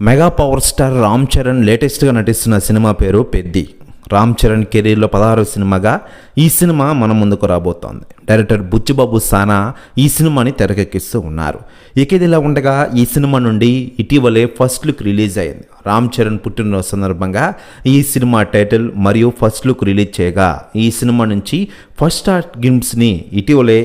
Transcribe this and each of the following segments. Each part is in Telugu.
Mega power star Ram Charan లేటెస్ట్గా నటిస్తున్న సినిమా పేరు పెద్ది. రామ్ చరణ్ కెరీర్లో పదహారు సినిమాగా ఈ సినిమా మన ముందుకు రాబోతోంది. డైరెక్టర్ బుచ్చిబాబు సానా ఈ సినిమాని తెరకెక్కిస్తూ ఉన్నారు. ఇక ఇలా ఉండగా ఈ సినిమా నుండి ఇటీవలే ఫస్ట్ లుక్ రిలీజ్ అయింది. రామ్ చరణ్ పుట్టినరోజు సందర్భంగా ఈ సినిమా టైటిల్ మరియు ఫస్ట్ లుక్ రిలీజ్ చేయగా ఈ సినిమా నుంచి ఫస్ట్ ఆర్ట్ గిమ్స్ని ఇటీవలే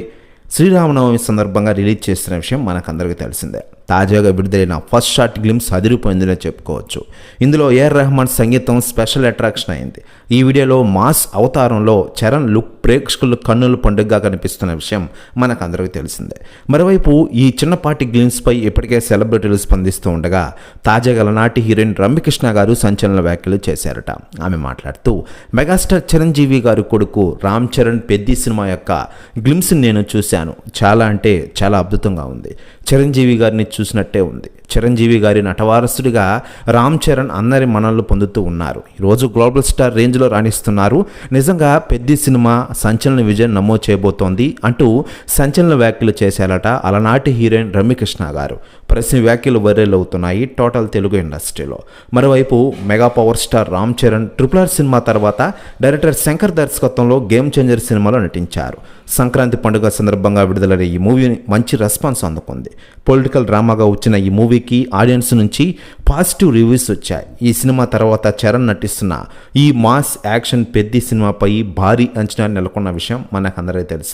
శ్రీరామనవమి సందర్భంగా రిలీజ్ చేస్తున్న విషయం మనకందరికీ తెలిసిందే. తాజాగా విడుదలైన ఫస్ట్ షార్ట్ గ్లిమ్స్ అదిరిపోయిందని చెప్పుకోవచ్చు. ఇందులో ఏఆర్ రెహమాన్ సంగీతం స్పెషల్ అట్రాక్షన్ అయింది. ఈ వీడియోలో మాస్ అవతారంలో చరణ్ లుక్ ప్రేక్షకులు కన్నుల పండుగగా కనిపిస్తున్న విషయం మనకందరికీ తెలిసిందే. మరోవైపు ఈ చిన్నపాటి గ్లిమ్స్పై ఇప్పటికే సెలబ్రిటీలు స్పందిస్తూ ఉండగా తాజాగా నాటి హీరోయిన్ రమ్యకృష్ణ గారు సంచలన వ్యాఖ్యలు చేశారట. ఆమె మాట్లాడుతూ మెగాస్టార్ చిరంజీవి గారు కొడుకు రామ్ చరణ్ పెద్ది సినిమా యొక్క గ్లిమ్స్ నేను చూశాను. చాలా అంటే చాలా అద్భుతంగా ఉంది. చిరంజీవి గారిని చూసినట్టే ఉంది. చిరంజీవి గారి నటవారసుడిగా రామ్ చరణ్ అందరి మనల్ని పొందుతూ ఉన్నారు. ఈరోజు గ్లోబల్ స్టార్ రేంజ్లో రాణిస్తున్నారు. నిజంగా పెద్ద సినిమా సంచలన విజయం నమోదు చేయబోతోంది అంటూ సంచలన వ్యాఖ్యలు చేశారట అలనాటి హీరోయిన్ రమ్యకృష్ణ గారు. ప్రశ్న వ్యాఖ్యలు వైరల్ అవుతున్నాయి టోటల్ తెలుగు ఇండస్ట్రీలో. మరోవైపు mega power star Ram Charan triple R cinema తర్వాత డైరెక్టర్ శంకర్ దర్శకత్వంలో గేమ్ చేంజర్ సినిమాలో నటించారు. సంక్రాంతి పండుగ సందర్భంగా విడుదలైన ఈ మూవీని మంచి రెస్పాన్స్ అందుకుంది. పొలిటికల్ డ్రామాగా వచ్చిన ఈ మూవీ మూవీకి ఆడియన్స్ నుంచి పాజిటివ్ రివ్యూస్ వచ్చాయి. ఈ సినిమా తర్వాత చరణ్ నటిస్తున్న ఈ మాస్ యాక్షన్ పెద్ది సినిమాపై భారీ అంచనా నెలకొన్న విషయం మనకందరికీ తెలుసు.